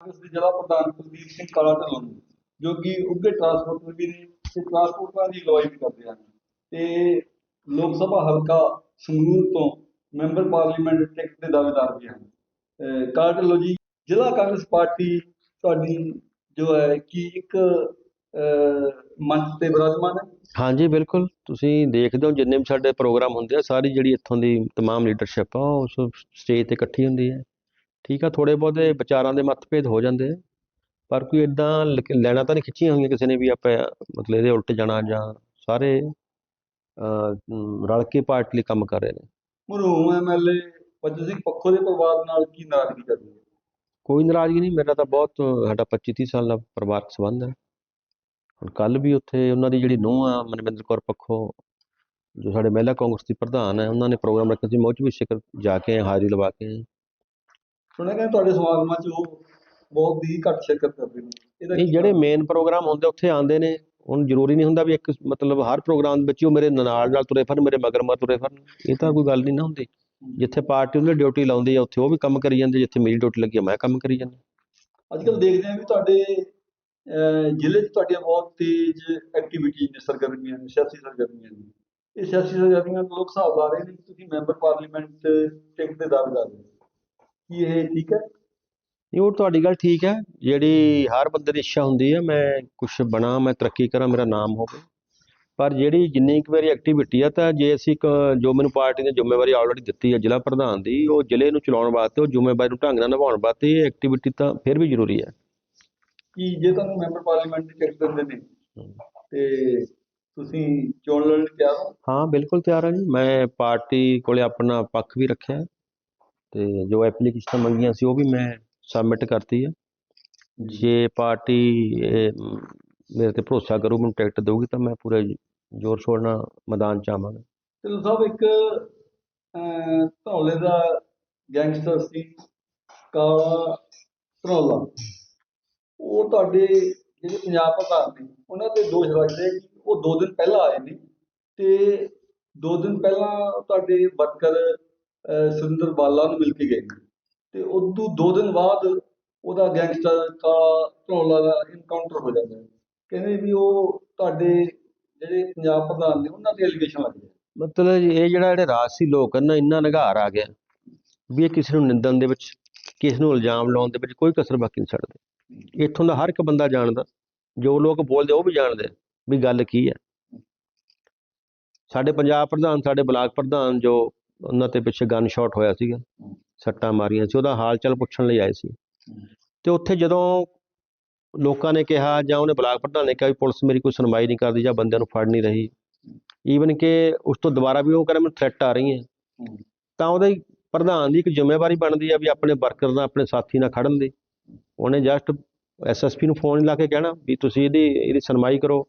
ਕਾਂਗਰਸ ਦੇ ਜ਼ਿਲ੍ਹਾ ਪ੍ਰਧਾਨ ਕੁਲਦੀਪ ਸਿੰਘ ਕਾਲਾ ਢਿੱਲੋਂ ਨੂੰ ਜੋ ਕਿ ਉੱਘੇ ਟਰਾਂਸਪੋਰਟਰ ਵੀ ਨੇ ਤੇ ਟਰਾਂਸਪੋਰਟਰਾਂ ਦੀ ਅਗਵਾਈ ਵੀ ਕਰਦੇ ਹਨ ਤੇ ਲੋਕ ਸਭਾ ਹਲਕਾ ਸੰਗਰੂਰ ਤੋਂ ਮੈਂਬਰ ਪਾਰਲੀਮੈਂਟ ਟਿਕਟ ਦੇ ਦਾਅਵੇਦਾਰ ਵੀ ਹਨ ਅਹ ਕਾਲਾ ਢਿੱਲੋਂ ਜੀ ਜ਼ਿਲ੍ਹਾ ਕਾਂਗਰਸ ਪਾਰਟੀ ਤੁਹਾਡੀ ਜੋ ਹੈ ਕਿ ਇੱਕ ਅਹ, ਮੰਚ ਤੇ ਵਿਰਾਜਮਾਨ ਹੈ ਹਾਂਜੀ ਬਿਲਕੁਲ ਤੁਸੀਂ ਦੇਖਦੇ ਹੋ ਜਿੰਨੇ ਵੀ ਸਾਡੇ ਪ੍ਰੋਗਰਾਮ ਹੁੰਦੇ ਆ ਸਾਰੀ ਜਿਹੜੀ ਇੱਥੋਂ ਦੀ तमाम ਲੀਡਰਸ਼ਿਪ ਆ ਉਹ ਉਸ ਸਟੇਜ ਤੇ ਇਕੱਠੀ ਹੁੰਦੀ ਹੈ ਠੀਕ ਆ ਥੋੜੇ ਬਹੁਤੇ ਵਿਚਾਰਾਂ ਦੇ ਮਤਭੇਦ ਹੋ ਜਾਂਦੇ ਆ। ਪਰ ਕੋਈ ਇਦਾਂ ਲੈਣਾ ਤਾਂ ਨਹੀਂ ਖਿੱਚੀਆਂ ਹੋਈਆਂ ਕਿਸੇ ਨੇ ਵੀ ਆਪਾਂ ਮਤਲਬ ਇਹਦੇ ਉਲਟ ਜਾਣਾ ਜਾਂ ਸਾਰੇ ਰਲ ਕੇ ਪਾਰਟੀ ਲਈ ਕੰਮ ਕਰ ਰਹੇ ਨੇ। ਮਰਹੂਮ ਐਮਐਲਏ ਫਤਿਹ ਸਿੰਘ ਪੱਖੋ ਦੇ ਪਰਿਵਾਰ ਨਾਲ ਕੀ ਨਾਰਾਜ਼ਗੀ ਕਰਦੇ ਹੋ? ਕੋਈ ਨਾਰਾਜ਼ਗੀ ਨਹੀਂ ਮੇਰਾ ਤਾਂ ਬਹੁਤ ਸਾਡਾ 25 30 ਸਾਲ ਦਾ ਪਰਿਵਾਰਕ ਸੰਬੰਧ ਹੈ। ਹੁਣ ਕੱਲ ਵੀ ਉੱਥੇ ਉਹਨਾਂ ਦੀ ਜਿਹੜੀ ਨੂੰਹ ਆ ਮਨਵਿੰਦਰ ਕੌਰ ਪੱਖੋ ਜੋ ਸਾਡੇ ਮਹਿਲਾ ਕਾਂਗਰਸ ਦੀ ਪ੍ਰਧਾਨ ਹੈ ਉਹਨਾਂ ਨੇ ਪ੍ਰੋਗਰਾਮ ਰੱਖਿਆ ਸੀ ਮੈਂ ਉਹ 'ਚ ਵੀ ਸ਼ਿਕਰ ਜਾ ਕੇ ਹਾਜ਼ਰੀ ਲਵਾ ਕੇ। ਸੁਣਿਆ ਕਿ ਤੁਹਾਡੇ ਸਮਾਗਮਾਂ 'ਚ ਉਹ ਬਹੁਤ ਹੀ ਘੱਟ ਸ਼ਿਰਕਤ ਕਰਦੇ ਨੇ। ਇਹਦਾ ਕੀ ਜਿਹੜੇ? ਮੇਨ ਪ੍ਰੋਗਰਾਮ ਹੁੰਦੇ ਉੱਥੇ ਆਉਂਦੇ ਨੇ। ਹੁਣ ਜ਼ਰੂਰੀ ਨਹੀਂ ਹੁੰਦਾ ਵੀ ਇੱਕ ਮਤਲਬ ਹਰ ਪ੍ਰੋਗਰਾਮ ਵਿੱਚ ਹੀ ਉਹ ਮੇਰੇ ਨਾਲ ਨਾਲ ਤੁਰੇ ਫਿਰਨ ਮੇਰੇ ਮਗਰ ਮਗਰ ਤੁਰੇ ਫਿਰਨ। ਇਹ ਤਾਂ ਕੋਈ ਗੱਲ ਨਹੀਂ ਨਾ ਹੁੰਦੀ। ਜਿੱਥੇ ਪਾਰਟੀ ਉਹਨੇ ਡਿਊਟੀ ਲਾਉਂਦੀ ਆ ਉੱਥੇ ਉਹ ਵੀ ਕੰਮ ਕਰੀ ਜਾਂਦੇ ਜਿੱਥੇ ਮੇਰੀ ਡਿਊਟੀ ਲੱਗੀ ਆ ਮੈਂ ਕੰਮ ਕਰੀ ਜਾਂਦਾ। ਅੱਜ ਕੱਲ੍ਹ ਦੇਖਦੇ ਹਾਂ ਵੀ ਤੁਹਾਡੇ ਅਹ, ਜ਼ਿਲ੍ਹੇ 'ਚ ਤੁਹਾਡੀਆਂ ਬਹੁਤ ਤੇਜ਼ ਐਕਟੀਵਿਟੀ ਨੇ ਸਰਗਰਮੀਆਂ ਨੇ ਸਿਆਸੀ ਸਰਗਰਮੀਆਂ ਨੇ। ਇਹ ਸਿਆਸੀ ਸਰਗਰਮੀਆਂ ਤੋਂ ਲੋਕ ਹਿਸਾਬ ਲਾ ਰਹੇ ਨੇ ਕਿ ਤੁਸੀਂ ਮੈਂਬਰ ਪਾਰਲੀਮੈਂਟ ਟਿਕਟ ਦੇ ਦਾਅਵੇਦਾਰ ਹੋ। ਕੀ ਇਹ ਠੀਕ ਹੈ? ਨਹੀਂ ਉਹ ਤੁਹਾਡੀ ਗੱਲ ਠੀਕ ਹੈ। ਜਿਹੜੀ ਹਰ ਬੰਦੇ ਦੀ ਇੱਛਾ ਹੁੰਦੀ ਹੈ ਮੈਂ ਕੁਝ ਬਣਾ ਮੈਂ ਤਰੱਕੀ ਕਰਾਂ ਮੇਰਾ ਨਾਮ ਹੋਵੇ। ਪਰ ਜਿਹੜੀ ਜਿੰਨੀ ਕੁ ਮੇਰੀ ਐਕਟੀਵਿਟੀ ਆ ਤਾਂ ਜੇ ਅਸੀਂ ਜੋ ਮੈਨੂੰ ਪਾਰਟੀ ਨੇ ਜ਼ਿੰਮੇਵਾਰੀ ਆਲਰੇਡੀ ਦਿੱਤੀ ਹੈ ਜ਼ਿਲ੍ਹਾ ਪ੍ਰਧਾਨ ਦੀ ਉਹ ਜ਼ਿਲ੍ਹੇ ਨੂੰ ਚਲਾਉਣ ਵਾਸਤੇ ਉਹ ਜ਼ਿੰਮੇਵਾਰੀ ਨੂੰ ਢੰਗ ਨਾਲ ਨਿਭਾਉਣ ਵਾਸਤੇ ਇਹ ਐਕਟੀਵਿਟੀ ਤਾਂ ਫਿਰ ਵੀ ਜ਼ਰੂਰੀ ਹੈ। ਕਿ ਜੇ ਤੁਹਾਨੂੰ ਮੈਂਬਰ ਪਾਰਲੀਮੈਂਟ ਦੀ ਟਿਕਟ ਦਿੰਦੇ ਨੇ ਤੇ ਤੁਸੀਂ ਚੋਣ ਲੜਨ ਤਿਆਰ ਹੋ? ਹਾਂ ਬਿਲਕੁਲ ਤਿਆਰ ਹਾਂ ਜੀ। ਮੈਂ ਪਾਰਟੀ ਕੋਲੇ ਆਪਣਾ ਪੱਖ ਵੀ ਰੱਖਿਆ। ਹੈ ਤੇ ਜੋ ਐਪਲੀਕੇਸ਼ਨਾਂ ਮੰਗੀਆਂ ਸੀ ਉਹ ਵੀ ਮੈਂ ਸਬਮਿਟ ਕਰਤੀ ਹੈ। ਜੇ ਪਾਰਟੀ ਮੇਰੇ ਤੇ ਭਰੋਸਾ ਕਰੂ ਮੈਨੂੰ ਟਿਕਟ ਦੇਊਗੀ ਤਾਂ ਮੈਂ ਪੂਰੇ ਜ਼ੋਰ ਸ਼ੋਰ ਨਾਲ ਮੈਦਾਨ 'ਚ ਆਵਾਂਗਾ। ਢਿੱਲੋਂ ਸਾਹਿਬ ਇੱਕ ਧੌਲੇ ਦਾ ਗੈਂਗਸਟਰ ਸੀ ਕਾਲਾ ਧਰੌਲਾ ਉਹ ਤੁਹਾਡੇ ਜਿਹੜੇ ਪੰਜਾਬ ਪ੍ਰਧਾਨ ਨੇ ਉਹਨਾਂ ਤੇ ਦੋਸ਼ ਲੱਗਦੇ ਕਿ ਉਹ ਦੋ ਦਿਨ ਪਹਿਲਾਂ ਆਏ ਨੇ ਤੇ ਦੋ ਦਿਨ ਪਹਿਲਾਂ ਤੁਹਾਡੇ ਵਰਕਰ ਸੁਰਿੰਦਰ ਬਾਲਾ ਨੂੰ ਮਿਲ ਕੇ ਗਏ ਨੇ ਤੇ ਉਦੋਂ ਦੋ ਦਿਨ ਬਾਅਦ ਉਹਦਾ ਗੈਂਗਸਟਰ ਕਾਲਾ ਧਰੌਲਾ ਦਾ ਇਨਕਾਊਂਟਰ ਹੋ ਜਾਂਦਾ। ਹੈ ਕਹਿੰਦੇ ਵੀ ਉਹ ਤੁਹਾਡੇ ਜਿਹੜੇ ਪੰਜਾਬ ਪ੍ਰਧਾਨ ਨੇ, ਉਹਨਾਂ ਤੇ ਐਲੀਗੇਸ਼ਨ ਲੱਗਦੇ ਆ ਮਤਲਬ ਜੀ ਇਹ ਜਿਹੜਾ ਜਿਹੜੇ ਰਾਜਸੀ ਲੋਕ ਹਨ ਨਾ, ਇੰਨਾ ਨਿਘਾਰ ਆ ਗਿਆ ਵੀ ਇਹ ਕਿਸੇ ਨੂੰ ਨਿੰਦਣ ਦੇ ਵਿੱਚ, ਕਿਸੇ ਨੂੰ ਇਲਜ਼ਾਮ ਲਾਉਣ ਦੇ ਵਿੱਚ ਕੋਈ ਕਸਰ ਬਾਕੀ ਨਹੀਂ ਛੱਡਦੇ। ਇੱਥੋਂ ਦਾ ਹਰ ਇੱਕ ਬੰਦਾ ਜਾਣਦਾ, ਜੋ ਲੋਕ ਬੋਲਦੇ ਉਹ ਵੀ ਜਾਣਦੇ ਵੀ ਗੱਲ ਕੀ ਹੈ। ਸਾਡੇ ਪੰਜਾਬ ਪ੍ਰਧਾਨ, ਸਾਡੇ ਬਲਾਕ ਪ੍ਰਧਾਨ ਜੋ ਉਹਨਾਂ ਤੇ ਪਿੱਛੇ ਗਨ ਸ਼ਾਟ ਹੋਇਆ ਸੀਗਾ, ਸੱਟਾਂ ਮਾਰੀਆਂ ਸੀ, ਉਹਦਾ ਹਾਲ ਚਾਲ ਪੁੱਛਣ ਲਈ ਆਏ ਸੀ। ਤੇ ਉੱਥੇ ਜਦੋਂ ਲੋਕਾਂ ਨੇ ਕਿਹਾ ਜਾਂ ਉਹਨੇ ਬਲਾਕ ਪ੍ਰਧਾਨ ਨੇ ਕਿਹਾ ਵੀ ਪੁਲਿਸ ਮੇਰੀ ਕੋਈ ਸੁਣਵਾਈ ਨਹੀਂ ਕਰਦੀ ਜਾਂ ਬੰਦਿਆਂ ਨੂੰ ਫੜ ਨਹੀਂ ਰਹੀ ਈਵਨ ਕਿ ਉਸ ਤੋਂ ਦੁਬਾਰਾ ਵੀ ਉਹ ਕਹਿੰਦਾ ਮੈਨੂੰ ਥ੍ਰੈਟ ਆ ਰਹੀ ਹੈ ਤਾਂ ਉਹਦੇ ਪ੍ਰਧਾਨ ਦੀ ਇੱਕ ਜ਼ਿੰਮੇਵਾਰੀ ਬਣਦੀ ਆ ਵੀ ਆਪਣੇ ਵਰਕਰ ਨਾਲ, ਆਪਣੇ ਸਾਥੀ ਨਾਲ ਖੜਨ ਦੀ। ਉਹਨੇ ਜਸਟ ਐਸਐਸਪੀ ਨੂੰ ਫੋਨ ਲਾ ਕੇ ਕਹਿਣਾ ਵੀ ਤੁਸੀਂ ਇਹਦੀ ਇਹਦੀ ਸੁਣਵਾਈ ਕਰੋ,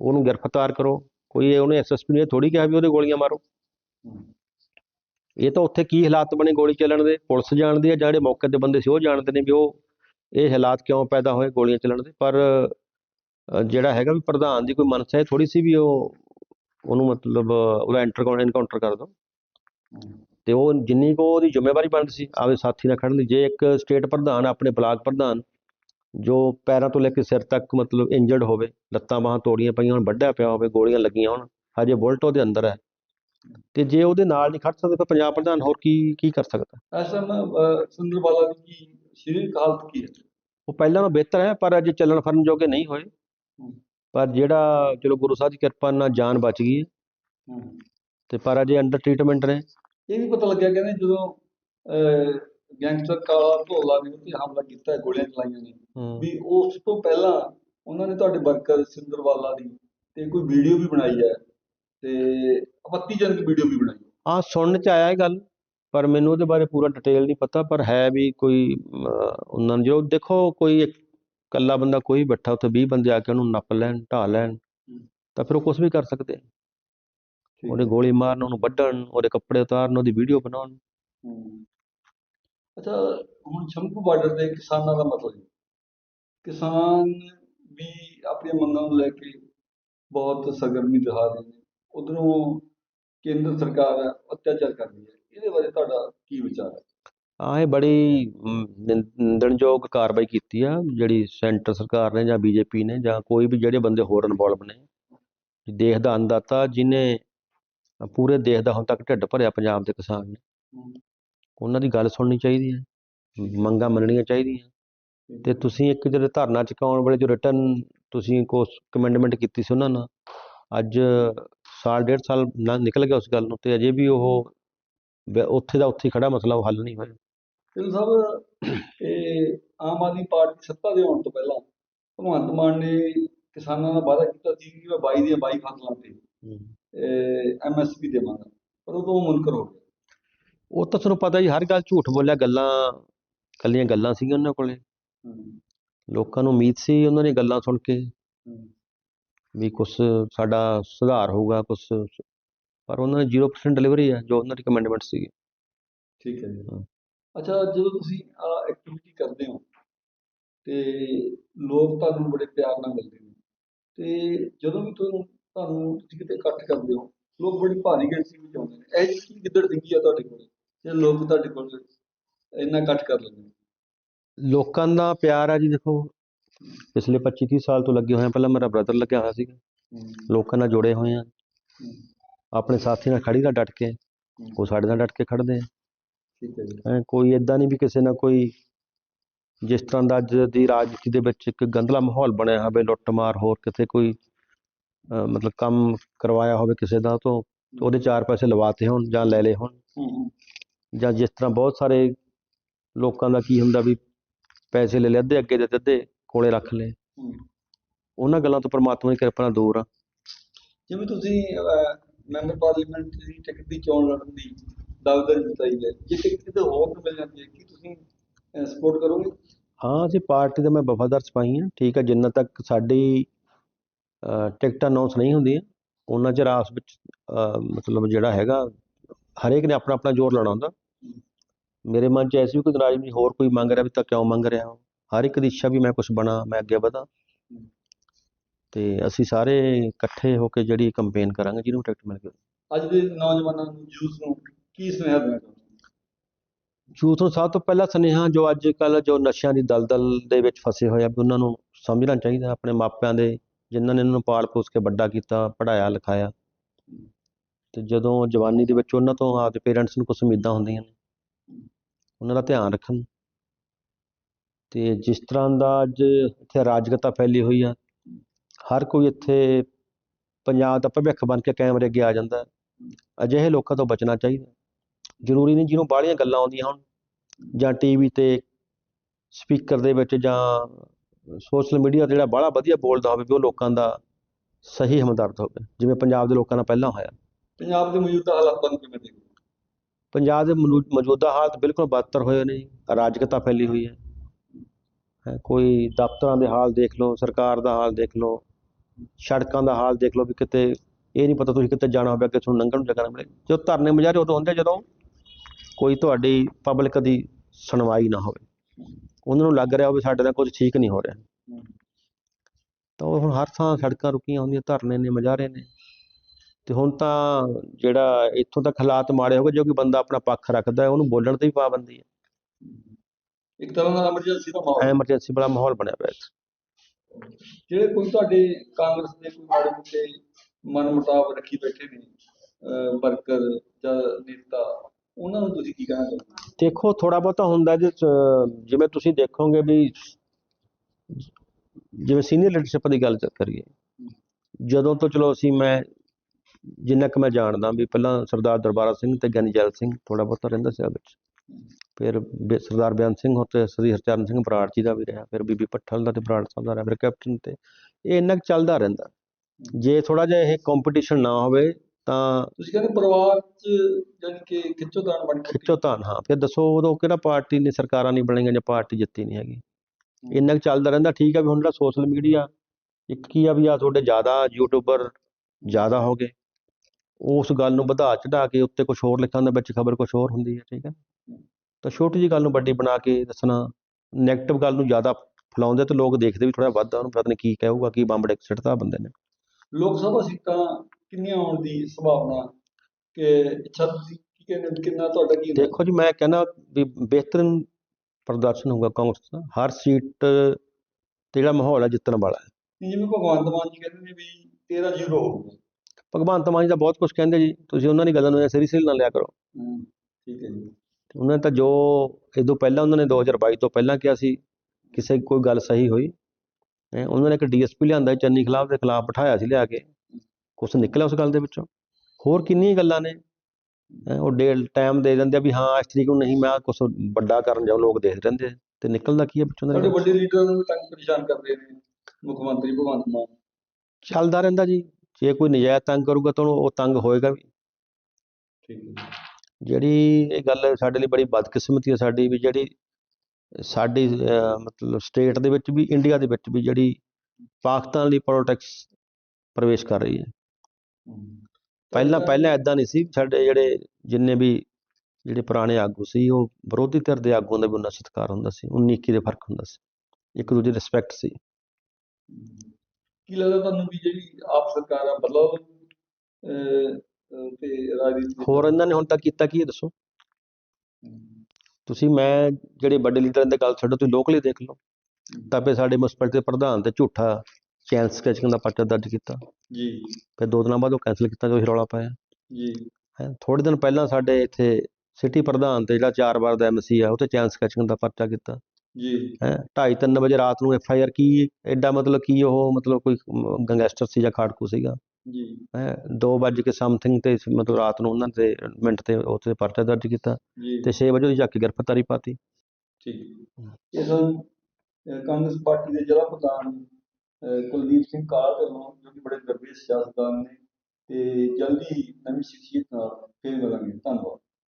ਉਹਨੂੰ ਗ੍ਰਿਫਤਾਰ ਕਰੋ। ਕੋਈ ਇਹ ਉਹਨੇ ਐਸਐਸਪੀ ਨੂੰ ਇਹ ਥੋੜੀ ਕਿਹਾ ਵੀ ਉਹਦੇ ਗੋਲੀਆਂ ਮਾਰੋ। ਇਹ ਤਾਂ ਉੱਥੇ ਕੀ ਹਾਲਾਤ ਬਣੇ ਗੋਲੀ ਚੱਲਣ ਦੇ? ਪੁਲਿਸ ਜਾਣਦੀ ਹੈ ਜਾਂ ਜਿਹੜੇ ਮੌਕੇ ਤੇ ਬੰਦੇ ਸੀ ਉਹ ਜਾਣਦੇ ਨੇ ਵੀ ਉਹ ਇਹ ਹਾਲਾਤ ਕਿਉਂ ਪੈਦਾ ਹੋਏ ਗੋਲੀਆਂ ਚੱਲਣ ਦੇ? ਪਰ ਜਿਹੜਾ ਹੈਗਾ ਵੀ ਪ੍ਰਧਾਨ ਦੀ ਕੋਈ ਮਨਸਾ ਇਹ ਥੋੜੀ ਸੀ ਵੀ ਉਹ, ਉਹਨੂੰ ਮਤਲਬ ਉਹਦਾ ਐਂਟਰ ਐਨਕਾਊਂਟਰ ਕਰ ਦੋ। ਤੇ ਉਹ ਜਿੰਨੀ ਕੋ ਉਹਦੀ ਜ਼ਿੰਮੇਵਾਰੀ ਬਣਦੀ ਸੀ, ਆਪਦੇ ਸਾਥੀ ਨਾਲ ਖੜਨ ਦੀ ਜੇ ਇੱਕ ਸਟੇਟ ਪ੍ਰਧਾਨ, ਆਪਣੇ ਬਲਾਕ ਪ੍ਰਧਾਨ, ਜੋ ਪੈਰਾਂ ਤੋਂ ਲੈ ਕੇ ਸਿਰ ਤੱਕ ਮਤਲਬ ਇੰਜਰਡ ਹੋਵੇ, ਲੱਤਾਂ ਬਾਹਾਂ ਤੋੜੀਆਂ ਪਈਆਂ ਹੋਣ, ਵੱਢਿਆ ਪਿਆ ਹੋਵੇ, ਗੋਲੀਆਂ ਲੱਗੀਆਂ ਹੋਣ, ਹਜੇ ਬੁਲਟ ਉਹਦੇ ਅੰਦਰ ਹੈ। ਤੇ ਜੇ ਉਹਦੇ ਨਾਲ ਨਹੀਂ ਖੜ ਸਕਦੇ ਫਿਰ ਪੰਜਾਬ ਪ੍ਰਧਾਨ ਹੋਰ ਕੀ ਕੀ ਕਰ ਸਕਦਾ? ਸੁਰਿੰਦਰ ਬਾਲਾ ਦੀ ਕੀ ਸਰੀਰਕ ਹਾਲਤ ਕੀ ਹੈ? ਉਹ ਪਹਿਲਾਂ ਨਾਲੋਂ ਬਿਹਤਰ ਹੈ ਪਰ ਅਜੇ ਚੱਲਣ ਫਿਰਨ ਜੋਗੇ ਨਹੀਂ ਹੋਏ। ਪਰ ਜਿਹੜਾ ਚਲੋ ਗੁਰੂ ਸਾਹਿਬ ਦੀ ਕਿਰਪਾ ਨਾਲ ਜਾਨ ਬਚ ਗਈ ਹੈ। ਤੇ ਪਰ ਅਜੇ ਅੰਡਰ ਟ੍ਰੀਟਮੈਂਟ ਨੇ। ਇਹ ਵੀ ਪਤਾ ਲੱਗਿਆ ਕਹਿੰਦੇ ਜਦੋਂ ਗੈਂਗਸਟਰ ਕਾਲਾ ਢੋਲਾ ਨੇ ਉੱਤੇ ਹਮਲਾ ਕੀਤਾ ਗੋਲੀਆਂ ਚਲਾਈਆਂ ਨੇ। ਵੀ ਉਸ ਤੋਂ ਪਹਿਲਾਂ ਉਹਨਾਂ ਨੇ ਤੁਹਾਡੇ ਵਰਕਰ ਸੁਰਿੰਦਰ ਬਾਲਾ ਦੀ ਤੇ ਕੋਈ ਵੀਡੀਓ ਵੀ ਬਣਾਈ ਹੈ। ਤੇ ਆਪੱਤੀਜਨਕ ਵੀਡੀਓ ਵੀ ਬਣਾਈ। ਹਾਂ ਸੁਣਨ ਚ ਆਇਆ ਇਹ ਗੱਲ ਪਰ ਮੈਨੂੰ ਉਹਦੇ ਬਾਰੇ ਪੂਰਾ ਡਿਟੇਲ ਨਹੀਂ ਪਤਾ ਪਰ ਹੈ ਵੀ ਕੋਈ ਅਮ, ਉਹਨਾਂ ਨੂੰ ਜੋ ਦੇਖੋ ਕੋਈ ਇੱਕ ਇਕੱਲਾ ਬੰਦਾ ਕੋਈ ਬੈਠਾ ਉੱਥੇ 20 ਬੰਦੇ ਆ ਕੇ ਉਹਨੂੰ ਨੱਪ ਲੈਣ ਢਾ ਲੈਣ ਤਾਂ ਫਿਰ ਉਹ ਕੁਝ ਵੀ ਕਰ ਸਕਦੇ। ਆ ਉਹਦੇ ਗੋਲੀ ਮਾਰਨ ਉਹਨੂੰ ਵੱਢਣ ਉਹਦੇ ਕੱਪੜੇ ਉਤਾਰਨ ਉਹਦੀ ਵੀਡੀਓ ਬਣਾਉਣ। ਹਮ। ਅੱਛਾ ਹੁਣ ਸ਼ੰਭੂ ਬਾਰਡਰ ਤੇ ਕਿਸਾਨਾਂ ਦਾ ਮਸਲਾ ਜੀ ਕਿਸਾਨ ਵੀ ਆਪਣੀਆਂ ਮੰਗਾਂ ਨੂੰ ਲੈ ਕੇ ਬਹੁਤ ਸਰਗਰਮੀ ਦਿਖਾ ਰਹੇ ਨੇ। ਉਧਰੋਂ ਕੇਂਦਰ ਸਰਕਾਰ ਅਤਿਆਚਾਰ ਕਰ ਰਹੀ ਹੈ। ਇਹਦੇ ਬਾਰੇ ਤੁਹਾਡਾ ਕੀ ਵਿਚਾਰ ਹੈ? ਹਾਂ ਇਹ ਬੜੀ ਨਿੰਦਣਯੋਗ ਕਾਰਵਾਈ ਕੀਤੀ ਆ ਜਿਹੜੀ ਸੈਂਟਰ ਸਰਕਾਰ ਨੇ ਜਾਂ ਬੀਜੇਪੀ ਨੇ ਜਾਂ ਕੋਈ ਵੀ ਜਿਹੜੇ ਬੰਦੇ ਹੋਰ ਇਨਵੋਲਵ ਨੇ। ਦੇਸ਼ ਦਾ ਅੰਨਦਾਤਾ ਜਿਹਨੇ ਪੂਰੇ ਦੇਸ਼ ਦਾ ਹੁਣ ਤੱਕ ਢਿੱਡ ਭਰਿਆ ਪੰਜਾਬ ਦੇ ਕਿਸਾਨ ਨੇ। ਉਹਨਾਂ ਦੀ ਗੱਲ ਸੁਣਨੀ ਚਾਹੀਦੀ ਹੈ ਮੰਗਾਂ ਮੰਨਣੀਆਂ ਚਾਹੀਦੀਆਂ। ਤੇ ਤੁਸੀਂ ਇੱਕ ਜਿਹੜੇ ਧਰਨਾ ਚੁਕਾਉਣ ਵੇਲੇ ਜੋ ਰਿਟਰਨ ਤੁਸੀਂ ਕੁਛ ਕਮੈਂਡਮੈਂਟ ਕੀਤੀ ਸੀ ਉਹਨਾਂ ਨਾਲ ਅੱਜ ਸਾਲ ਡੇਢ ਸਾਲ ਨਾ ਨਿਕਲ ਗਿਆ ਉਸ ਗੱਲ ਨੂੰ ਤੇ ਅਜੇ ਵੀ ਉਹ ਉੱਥੇ ਦਾ ਉੱਥੇ ਖੜਾ ਮਸਲਾ ਉਹ ਹੱਲ ਨਹੀਂ ਹੋਇਆ। ਢਿੱਲੋਂ ਸਾਹਿਬ ਇਹ ਆਮ ਆਦਮੀ ਪਾਰਟੀ ਸੱਤਾ ਦੇ ਆਉਣ ਤੋਂ ਪਹਿਲਾਂ ਭਗਵੰਤ ਮਾਨ ਨੇ ਕਿਸਾਨਾਂ ਨਾਲ ਵਾਅਦਾ ਕੀਤਾ ਸੀ ਕਿ ਮੈਂ 22 ਦੀਆਂ 22 ਫਸਲਾਂ ਤੇ ਐਮਐਸਪੀ ਦੇਵਾਂਗਾ ਪਰ ਉਹ ਮੁਨਕਰ ਹੋ ਗਿਆ। ਉਹ ਤਾਂ ਤੁਹਾਨੂੰ ਪਤਾ ਹੀ ਹਰ ਗੱਲ ਝੂਠ ਬੋਲਿਆ ਗੱਲਾਂ ਕੱਲੀਆਂ ਗੱਲਾਂ ਸੀਗੀਆਂ ਉਹਨਾਂ ਕੋਲੇ। ਲੋਕਾਂ ਨੂੰ ਉਮੀਦ ਸੀ ਉਹਨਾਂ ਦੀਆਂ ਗੱਲਾਂ ਸੁਣ ਕੇ। ਵੀ ਕੁਝ ਸਾਡਾ ਸੁਧਾਰ ਹੋਊਗਾ ਕੁਝ ਪਰ ਉਹਨਾਂ ਨੇ 0% ਡਿਲੀਵਰੀ ਹੈ ਜੋ ਉਹਨਾਂ ਦੀ ਕਮੈਂਡਮੈਂਟ ਸੀਗੀ। ਠੀਕ ਹੈ ਜੀ। ਅੱਛਾ ਜਦੋਂ ਤੁਸੀਂ ਆ ਐਕਟੀਵਿਟੀ ਕਰਦੇ ਹੋ ਤੇ ਲੋਕ ਤੁਹਾਨੂੰ ਬੜੇ ਪਿਆਰ ਨਾਲ ਮਿਲਦੇ ਨੇ ਤੇ ਜਦੋਂ ਵੀ ਤੁਹਾਨੂੰ ਤੁਹਾਨੂੰ ਤੁਸੀਂ ਕਿਤੇ ਇਕੱਠ ਕਰਦੇ ਹੋ ਲੋਕ ਬੜੀ ਭਾਰੀ ਗਿਣਤੀ ਵਿੱਚ ਆਉਂਦੇ ਨੇ। ਇਹ ਕੀ ਗਿੱਦੜ ਸਿੰਗੀ ਆ ਤੁਹਾਡੇ ਕੋਲ? ਜੇ ਲੋਕ ਤੁਹਾਡੇ ਕੋਲ ਇੰਨਾ ਇਕੱਠ ਕਰ ਲੈਂਦੇ ਲੋਕਾਂ ਦਾ ਪਿਆਰ ਆ ਜੀ ਦੇਖੋ ਪਿਛਲੇ 25 30 ਸਾਲ ਤੋਂ ਲੱਗੇ ਹੋਏ ਆ ਪਹਿਲਾਂ ਮੇਰਾ ਬ੍ਰਦਰ ਲੱਗਿਆ ਹੋਇਆ ਸੀਗਾ। ਹਮ, ਲੋਕਾਂ ਨਾਲ ਜੁੜੇ ਹੋਏ ਆ। ਆਪਣੇ ਸਾਥੀ ਨਾਲ ਖੜੀ ਦਾ ਡਟ ਕੇ ਉਹ ਸਾਡੇ ਨਾਲ ਡਟ ਕੇ ਖੜਦੇ ਆ। ਠੀਕ ਹੈ ਜੀ। ਕੋਈ ਇਦਾਂ ਨਹੀਂ ਵੀ ਕਿਸੇ ਨਾਲ ਕੋਈ ਜਿਸ ਤਰ੍ਹਾਂ ਦਾ ਅੱਜ ਦੀ ਰਾਜਨੀਤੀ ਦੇ ਵਿੱਚ ਇੱਕ ਗੰਧਲਾ ਮਾਹੌਲ ਬਣਿਆ ਹੋਵੇ ਲੁੱਟਮਾਰ ਹੋਰ ਕਿਤੇ ਕੋਈ ਮਤਲਬ ਕੰਮ ਕਰਵਾਇਆ ਹੋਵੇ ਕਿਸੇ ਦਾ ਤੋਂ ਉਹਦੇ ਚਾਰ ਪੈਸੇ ਲਵਾਤੇ ਹੋਣ ਜਾਂ ਲੈ ਲਏ ਹੋਣ। ਜਾਂ ਜਿਸ ਤਰ੍ਹਾਂ ਬਹੁਤ ਸਾਰੇ ਲੋਕਾਂ ਦਾ ਕੀ ਹੁੰਦਾ ਵੀ ਪੈਸੇ ਲੈ ਲਏ ਅੱਧੇ ਅੱਗੇ ਦੇ ਤੇ ਅੱਧੇ ਕੋਲੇ ਰੱਖ ਲਏ। ਉਹਨਾਂ ਗੱਲਾਂ ਤੋਂ ਪਰਮਾਤਮਾ ਦੀ ਕਿਰਪਾ ਨਾਲ ਦੂਰ ਆ। ਜਿਵੇਂ ਤੁਸੀਂ ਮੈਂਬਰ ਪਾਰਲੀਮੈਂਟ ਦੀ ਟਿਕਟ ਦੀ ਚੋਣ ਲੜਨ ਦੀ ਦਾਅਵੇਦਾਰੀ ਜਤਾਈ ਹੈ। ਜੇ ਟਿਕਟ ਕਿਤੇ ਹੋਰ ਨੂੰ ਮਿਲ ਜਾਂਦੀ ਹੈ ਕੀ ਤੁਸੀਂ ਸਪੋਰਟ ਕਰੋਗੇ? ਹਾਂ ਅਸੀਂ ਪਾਰਟੀ ਦਾ ਮੈਂ ਵਫਾਦਾਰ ਸਿਪਾਹੀ ਹਾਂ। ਠੀਕ ਹੈ ਜਿੰਨਾ ਤੱਕ ਸਾਡੀ ਟਿਕਟ ਅਨਾਉਂਸ ਨਹੀਂ ਹੁੰਦੀਆਂ ਉਹਨਾਂ ਚਿਰ ਆਪਸ ਵਿੱਚ ਮਤਲਬ ਜਿਹੜਾ ਹੈਗਾ ਹਰੇਕ ਨੇ ਆਪਣਾ ਆਪਣਾ ਜ਼ੋਰ ਲਾਉਣਾ ਹੁੰਦਾ। ਮੇਰੇ ਮਨ 'ਚ ਐਸੀ ਵੀ ਕੋਈ ਨਾਰਾਜ਼ਗੀ ਨਹੀਂ ਹੋਰ ਕੋਈ ਮੰਗ ਰਿਹਾ ਵੀ ਤਾਂ ਕਿਉਂ ਮੰਗ ਰਿਹਾ ਹਰ ਇੱਕ ਦੀ ਇੱਛਾ ਵੀ ਮੈਂ ਕੁਝ ਬਣਾ ਮੈਂ ਅੱਗੇ ਵਧਾਂ। ਤੇ ਅਸੀਂ ਸਾਰੇ ਇਕੱਠੇ ਹੋ ਕੇ ਜਿਹੜੀ ਕੰਪੇਨ ਕਰਾਂਗੇ ਜਿਹਨੂੰ ਟਿਕਟ ਮਿਲ ਗਈ। ਅੱਜ ਦੇ ਨੌਜਵਾਨਾਂ ਨੂੰ ਯੂਥ ਨੂੰ ਕੀ ਸੁਨੇਹਾ ਦੇਣਾ ਚਾਹੁੰਦੇ ਯੂਥ ਨੂੰ ਸਭ ਤੋਂ ਪਹਿਲਾ ਸੁਨੇਹਾ ਜੋ ਅੱਜ ਕੱਲ੍ਹ ਜੋ ਨਸ਼ਿਆਂ ਦੀ ਦਲਦਲ ਦੇ ਵਿੱਚ ਫਸੇ ਹੋਏ ਆ ਉਹਨਾਂ ਨੂੰ ਸਮਝਣਾ ਚਾਹੀਦਾ ਆਪਣੇ ਮਾਪਿਆਂ ਦੇ ਜਿਨ੍ਹਾਂ ਨੇ ਇਹਨਾਂ ਨੂੰ ਪਾਲ ਪੋਸ ਕੇ ਵੱਡਾ ਕੀਤਾ ਪੜ੍ਹਾਇਆ ਲਿਖਾਇਆ। ਤੇ ਜਦੋਂ ਜਵਾਨੀ ਦੇ ਵਿੱਚ ਉਹਨਾਂ ਤੋਂ ਆਪਦੇ ਪੇਰੈਂਟਸ ਨੂੰ ਕੁਝ ਉਮੀਦਾਂ ਹੁੰਦੀਆਂ ਨੇ ਉਹਨਾਂ ਦਾ ਧਿਆਨ ਰੱਖਣ। ਤੇ ਜਿਸ ਤਰ੍ਹਾਂ ਦਾ ਅੱਜ ਇੱਥੇ ਅਰਾਜਕਤਾ ਫੈਲੀ ਹੋਈ ਆ ਹਰ ਕੋਈ ਇੱਥੇ ਪੰਜਾਬ ਦਾ ਭਵਿੱਖ ਬਣ ਕੇ ਕੈਮਰੇ ਅੱਗੇ ਆ ਜਾਂਦਾ ਹੈ। ਅਜਿਹੇ ਲੋਕਾਂ ਤੋਂ ਬਚਣਾ ਚਾਹੀਦਾ ਜ਼ਰੂਰੀ ਨਹੀਂ ਜਿਹਨੂੰ ਬਾਹਲੀਆਂ ਗੱਲਾਂ ਆਉਂਦੀਆਂ ਹੋਣ ਜਾਂ ਟੀਵੀ ਤੇ ਸਪੀਕਰ ਦੇ ਵਿੱਚ ਜਾਂ ਸੋਸ਼ਲ ਮੀਡੀਆ ਤੇ ਜਿਹੜਾ ਬਾਹਲਾ ਵਧੀਆ ਬੋਲਦਾ ਹੋਵੇ ਵੀ ਉਹ ਲੋਕਾਂ ਦਾ ਸਹੀ ਹਮਦਰਦ ਹੋਵੇ ਜਿਵੇਂ ਪੰਜਾਬ ਦੇ ਲੋਕਾਂ ਨਾਲ ਪਹਿਲਾਂ ਹੋਇਆ ਪੰਜਾਬ ਦੇ ਮੌਜੂਦਾ ਹਾਲਾਤਾਂ ਨੂੰ ਕਿਵੇਂ ਦੇਖਦੇ? ਪੰਜਾਬ ਦੇ ਮੌਜੂਦਾ ਹਾਲਤ ਬਿਲਕੁਲ ਬਦਤਰ ਹੋਏ ਨੇ। ਅਰਾਜਕਤਾ ਫੈਲੀ ਹੋਈ ਹੈ ਕੋਈ ਦਫ਼ਤਰਾਂ ਦੇ ਹਾਲ ਦੇਖ ਲਓ, ਸਰਕਾਰ ਦਾ ਹਾਲ ਦੇਖ ਲਓ, ਸੜਕਾਂ ਦਾ ਹਾਲ ਦੇਖ ਲਓ ਵੀ ਕਿਤੇ ਇਹ ਨਹੀਂ ਪਤਾ ਤੁਸੀਂ ਕਿਤੇ ਜਾਣਾ ਹੋਵੇ, ਅੱਗੇ ਤੁਹਾਨੂੰ ਲੰਘਣ ਨੂੰ ਜਗ੍ਹਾ ਨਾ ਮਿਲੇ। ਜੋ ਧਰਨੇ ਮੁਜ਼ਾਹਰੇ ਉਦੋਂ ਹੁੰਦੇ ਜਦੋਂ ਕੋਈ ਤੁਹਾਡੀ ਪਬਲਿਕ ਦੀ ਸੁਣਵਾਈ ਨਾ ਹੋਵੇ। ਉਹਨਾਂ ਨੂੰ ਲੱਗ ਰਿਹਾ ਹੋਵੇ ਸਾਡੇ ਨਾਲ ਕੁਝ ਠੀਕ ਨਹੀਂ ਹੋ ਰਿਹਾ। ਤਾਂ ਉਹ ਹੁਣ ਹਰ ਥਾਂ ਸੜਕਾਂ ਰੁਕੀਆਂ ਹੁੰਦੀਆਂ, ਧਰਨੇ ਨੇ, ਮੁਜ਼ਾਹਰੇ ਨੇ। ਤੇ ਹੁਣ ਤਾਂ ਜਿਹੜਾ ਇੱਥੋਂ ਤੱਕ ਹਾਲਾਤ ਮਾੜੇ ਹੋ ਗਏ, ਜੋ ਕਿ ਬੰਦਾ ਆਪਣਾ ਪੱਖ ਰੱਖਦਾ ਉਹਨੂੰ ਬੋਲਣ ਤੇ ਵੀ ਪਾਬੰਦੀ ਹੈ। ਇੱਕ ਤਰ੍ਹਾਂ ਦਾ ਐਮਰਜੈਂਸੀ ਦਾ ਮਾਹੌਲ। ਐਮਰਜੈਂਸੀ ਵਾਲਾ ਮਾਹੌਲ ਬਣਿਆ ਪਿਆ ਇੱਥੇ। ਜਿਹੜੇ ਕੋਈ ਤੁਹਾਡੇ ਕਾਂਗਰਸ ਦੇ ਕੋਈ ਮਾੜੇ ਮੋਟੇ ਮਨ ਮੁਤਾਬ ਰੱਖੀ ਬੈਠੇ ਨੇ ਵਰਕਰ ਜਾਂ ਨੇਤਾ ਉਹਨਾਂ ਨੂੰ ਤੁਸੀਂ ਕੀ ਕਹਿਣਾ ਚਾਹੁੰਦੇ? ਦੇਖੋ ਥੋੜਾ ਬਹੁਤਾ ਹੁੰਦਾ ਜੇ ਜਿਵੇਂ ਤੁਸੀਂ ਦੇਖੋਗੇ ਵੀ ਜਿਵੇਂ ਸੀਨੀਅਰ ਲੀਡਰਸ਼ਿਪ ਦੀ ਗੱਲ ਕਰੀਏ ਜਦੋਂ ਤੋਂ ਚਲੋ ਅਸੀਂ ਮੈਂ ਜਿੰਨਾ ਕੁ ਮੈਂ ਜਾਣਦਾ ਵੀ ਪਹਿਲਾਂ ਸਰਦਾਰ ਦਰਬਾਰਾ ਸਿੰਘ ਤੇ ਗਿਆਨੀ ਜੈਲ ਸਿੰਘ ਥੋੜਾ ਬਹੁਤਾ ਰਹਿੰਦਾ ਸੀ ਵਿੱਚ। ਫਿਰ ਬੇ- ਸਰਦਾਰ ਬਿਆਨ ਸਿੰਘ ਹੋਰ ਤੇ ਸ੍ਰੀ ਹਰਚਰਨ ਸਿੰਘ ਬਰਾੜ ਜੀ ਦਾ ਵੀ ਰਿਹਾ ਫਿਰ ਬੀਬੀ ਪੱਠਲ ਦਾ ਤੇ ਬਰਾੜ ਸਾਹਿਬ ਦਾ ਰਿਹਾ ਫਿਰ ਕੈਪਟਨ ਤੇ। ਇਹ ਇੰਨਾ ਕੁ ਚੱਲਦਾ ਰਹਿੰਦਾ। ਜੇ ਥੋੜਾ ਜਿਹਾ ਇਹ ਕੰਪੀਟੀਸ਼ਨ ਨਾ ਹੋਵੇ ਤਾਂ ਤੁਸੀਂ ਕਹਿੰਦੇ ਪਰਿਵਾਰ 'ਚ ਜਾਣੀ ਕਿ ਖਿੱਚੋਤਾਣ ਬਣ ਕੇ ਖਿੱਚੋ ਤਾਨ ਹਾਂ। ਫਿਰ ਦੱਸੋ ਉਦੋਂ ਕਿਹੜਾ ਪਾਰਟੀ ਨੇ ਸਰਕਾਰਾਂ ਨਹੀਂ ਬਣੀਆਂ ਜਾਂ ਪਾਰਟੀ ਜਿੱਤੀ ਨਹੀਂ ਹੈਗੀ। ਇੰਨਾ ਕੁ ਚੱਲਦਾ ਰਹਿੰਦਾ। ਠੀਕ ਆ ਵੀ ਹੁਣ ਜਿਹੜਾ ਸੋਸ਼ਲ ਮੀਡੀਆ ਇੱਕ ਕੀ ਆ ਵੀ ਆ ਤੁਹਾਡੇ ਜ਼ਿਆਦਾ ਯੂਟਿਊਬਰ ਜ਼ਿਆਦਾ ਹੋ ਗਏ ਉਸ ਗੱਲ ਨੂੰ ਵਧਾ ਚੜਾ ਕੇ ਉੱਤੇ ਕੁਝ ਹੋਰ ਲਿਖਣ ਦੇ ਵਿੱਚ ਖਬਰ ਕੁਝ ਹੋਰ ਹੁੰਦੀ ਹੈ ਠੀਕ ਹੈ ਤਾਂ ਛੋਟੀ ਜੀ ਗੱਲ ਨੂੰ ਵੱਡੀ ਬਣਾ ਕੇ ਦੱਸਣਾ 네ਗੇਟਿਵ ਗੱਲ ਨੂੰ ਜ਼ਿਆਦਾ ਫੈਲਾਉਂਦੇ ਤੇ ਲੋਕ ਦੇਖਦੇ ਵੀ ਥੋੜਾ ਵੱਧ ਆ, ਉਹਨੂੰ ਪਤਾ ਨਹੀਂ ਕੀ ਕਹੂਗਾ ਕੀ ਬੰਬ ਡਿੱਗ ਸਿੱਟਦਾ ਬੰਦੇ ਨੇ। ਲੋਕ ਸਭਾ ਸੀਟਾਂ ਕਿੰਨੀਆਂ ਆਉਣ ਦੀ ਸੰਭਾਵਨਾ ਕਿ ਇੱਛਾ ਤੁਸੀਂ ਕੀ ਕਹਿੰਦੇ ਕਿੰਨਾ ਤੁਹਾਡਾ ਕੀ? ਦੇਖੋ ਜੀ ਮੈਂ ਕਹਿੰਦਾ ਵੀ ਬਿਹਤਰੀਨ ਪ੍ਰਦਰਸ਼ਨ ਹੋਊਗਾ ਕਾਂਗਰਸ ਦਾ। ਹਰ ਸੀਟ ਤੇ ਜਿਹੜਾ ਮਾਹੌਲ ਹੈ ਜਿੱਤਣ ਵਾਲਾ ਹੈ। ਜਿਵੇਂ ਭਗਵੰਤ ਮਾਨ ਜੀ ਕਹਿੰਦੇ ਨੇ ਵੀ 13 ਜ਼ੀਰੋ ਹੋਊਗਾ ਭਗਵੰਤ ਮਾਨ ਜੀ ਤਾਂ ਬਹੁਤ ਕੁਝ ਕਹਿੰਦੇ ਜੀ ਤੁਸੀਂ ਉਹਨਾਂ ਦੀ ਗੱਲਾਂ ਨੂੰ ਸਿਰੀ ਸਿਰੀ ਨਾ ਲਿਆ ਕਰੋ। ਠੀਕ ਹੈ ਜੀ। ਉਹਨਾਂ ਨੇ ਤਾਂ ਜੋ ਇਹ ਤੋਂ ਪਹਿਲਾਂ ਉਹਨਾਂ ਨੇ 2022 ਤੋਂ ਪਹਿਲਾਂ ਕਿਹਾ ਸੀ ਕਿਸੇ ਕੋਈ ਗੱਲ ਸਹੀ ਹੋਈ ਹੈਂ, ਉਹਨਾਂ ਨੇ ਇੱਕ ਡੀਐਸਪੀ ਲਿਆਂਦਾ ਚੰਨੀ ਖਿਲਾਫ ਦੇ ਖਿਲਾਫ ਬਿਠਾਇਆ ਸੀ ਲਿਆ ਕੇ ਕੁਛ ਨਿਕਲਿਆ ਉਸ ਗੱਲ ਦੇ ਵਿੱਚੋਂ। ਹੋਰ ਕਿੰਨੀਆਂ ਗੱਲਾਂ ਨੇ ਹੈਂ, ਉਹ ਡੇਲ ਟਾਈਮ ਦੇ ਦਿੰਦੇ ਆ ਵੀ ਹਾਂ ਇਸ ਤਰੀਕ ਨੂੰ ਨਹੀਂ ਮੈਂ ਕੁਛ ਵੱਡਾ ਕਰਨ ਜਾਉ ਲੋਕ ਦੇਖ ਰਹਿੰਦੇ ਆ, ਤੇ ਨਿਕਲਦਾ ਕੀ ਹੈ ਵਿੱਚੋਂ ਸਾਡੇ ਦੇ ਵੱਡੇ ਲੀਡਰਾਂ ਨੂੰ ਵੀ ਤੰਗ ਪਰੇਸ਼ਾਨ ਕਰਦੇ ਨੇ ਮੁੱਖ ਮੰਤਰੀ ਭਗਵੰਤ ਮਾਨ। ਚੱਲਦਾ ਰਹਿੰਦਾ ਜੀ ਜੇ ਕੋਈ ਨਜਾਇਜ਼ ਤੰਗ ਕਰੂਗਾ ਤਾਂ ਉਹਨੂੰ ਉਹ ਤੰਗ ਹੋਏਗਾ ਵੀ। ਠੀਕ ਹੈ। ਜਿਹੜੀ ਇਹ ਗੱਲ ਸਾਡੇ ਲਈ ਬੜੀ ਬਦਕਿਸਮਤੀ ਹੈ ਸਾਡੀ ਵੀ ਜਿਹੜੀ ਸਾਡੀ ਮਤਲਬ ਸਟੇਟ ਦੇ ਵਿੱਚ ਵੀ ਇੰਡੀਆ ਦੇ ਵਿੱਚ ਵੀ ਜਿਹੜੀ ਪਾਕਿਸਤਾਨ ਲਈ ਪੋਲਿਟਿਕਸ ਪ੍ਰਵੇਸ਼ ਕਰ ਰਹੀ ਹੈ। ਪਹਿਲਾਂ ਪਹਿਲਾਂ ਐਦਾਂ ਨਹੀਂ ਸੀ। ਸਾਡੇ ਜਿਹੜੇ ਜਿੰਨੇ ਵੀ ਜਿਹੜੇ ਪੁਰਾਣੇ ਆਗੂ ਸੀ, ਉਹ ਵਿਰੋਧੀ ਧਿਰ ਦੇ ਆਗੂਆਂ ਦਾ ਵੀ ਉਹਨਾਂ ਸਤਿਕਾਰ ਹੁੰਦਾ ਸੀ। 19 21 ਦੇ ਫ਼ਰਕ ਹੁੰਦਾ ਸੀ। ਇੱਕ ਦੂਜੇ ਦੀ ਰਿਸਪੈਕਟ ਸੀ। ਕੀ ਲੱਗਦਾ ਤੁਹਾਨੂੰ ਵੀ ਜਿਹੜੀ ਆਪ ਸਰਕਾਰ ਆ ਬਦਲਾਅ ਤੇ ਰਾਜਨੀਤੀ ਵਿੱਚ? ਹੋਰ ਇਹਨਾਂ ਨੇ ਹੁਣ ਤੱਕ ਕੀਤਾ ਕੀ ਹੈ ਦੱਸੋ? ਤੁਸੀਂ ਮੈਂ ਜਿਹੜੇ ਵੱਡੇ ਲੀਡਰਾਂ ਦੀ ਗੱਲ ਛੱਡੋ ਤੁਸੀਂ ਲੋਕਲੀ ਦੇਖ ਲਓ। ਤਾਂ ਫਿਰ ਸਾਡੇ ਮੁਸਪਿਲਟੀ ਦੇ ਪ੍ਰਧਾਨ ਤੇ ਝੂਠਾ ਚੈਨ ਸਕੈਚਿੰਗ ਦਾ ਪਰਚਾ ਦਰਜ ਕੀਤਾ। ਜੀ। ਫਿਰ ਦੋ ਦਿਨਾਂ ਬਾਅਦ ਉਹ ਕੈਂਸਲ ਕੀਤਾ ਜੋ ਰੌਲਾ ਪਾਇਆ। ਜੀ। ਥੋੜੇ ਦਿਨ ਪਹਿਲਾਂ ਸਾਡੇ ਇੱਥੇ ਸਿਟੀ ਪ੍ਰਧਾਨ ਤੇ ਜਿਹੜਾ ਚਾਰ ਵਾਰ ਦਾ ਐਮਸੀ ਆ ਉਹ ਤੇ ਚੈਨ ਸਕੈਚਿੰਗ ਦਾ ਪਰਚਾ ਕੀਤਾ। ਜੀ। ਹੈ? 2:30 ਵਜੇ ਰਾਤ ਨੂੰ ਐਫ ਆਈ ਆਰ ਕੀ ਐਡਾ ਮਤਲਬ ਕੀ ਉਹ ਮਤਲਬ ਕੋਈ ਗੈਂਗਸਟਰ ਸੀ ਜਾਂ ਖਾੜਕੂ ਸੀਗਾ। ਜੀ। ਹੈ? 2 ਵਜੇ ਕੇ ਸਮਥਿੰਗ ਤੇ ਮਤਲਬ ਰਾਤ ਨੂੰ ਉਹਨਾਂ ਤੇ ਮਿੰਟ ਤੇ ਉੱਥੇ ਪਰਚਾ ਦਰਜ ਕੀਤਾ ਤੇ 6 ਵਜੇ ਉਹਦੀ ਜਾ ਕੇ ਗ੍ਰਿਫਤਾਰੀ ਪਾਤੀ। ਠੀਕ। ਇਹ ਸਨ ਅਹ, ਕਾਂਗਰਸ ਪਾਰਟੀ ਦੇ ਜ਼ਿਲ੍ਹਾ ਪ੍ਰਧਾਨ ਅਹ, ਕੁਲਦੀਪ ਸਿੰਘ ਕਾਲ ਵੱਲੋਂ ਜੋ ਕਿ ਬੜੇ ਦਰਵੇਸ਼ ਸਿਆਸਤਦਾਨ ਨੇ ਤੇ ਜਲਦੀ ਨਵੀਂ ਸ਼ਖਸੀਅਤ ਨਾਲ ਫੇਰ ਮਿਲਾਂਗੇ। ਧੰਨਵਾਦ।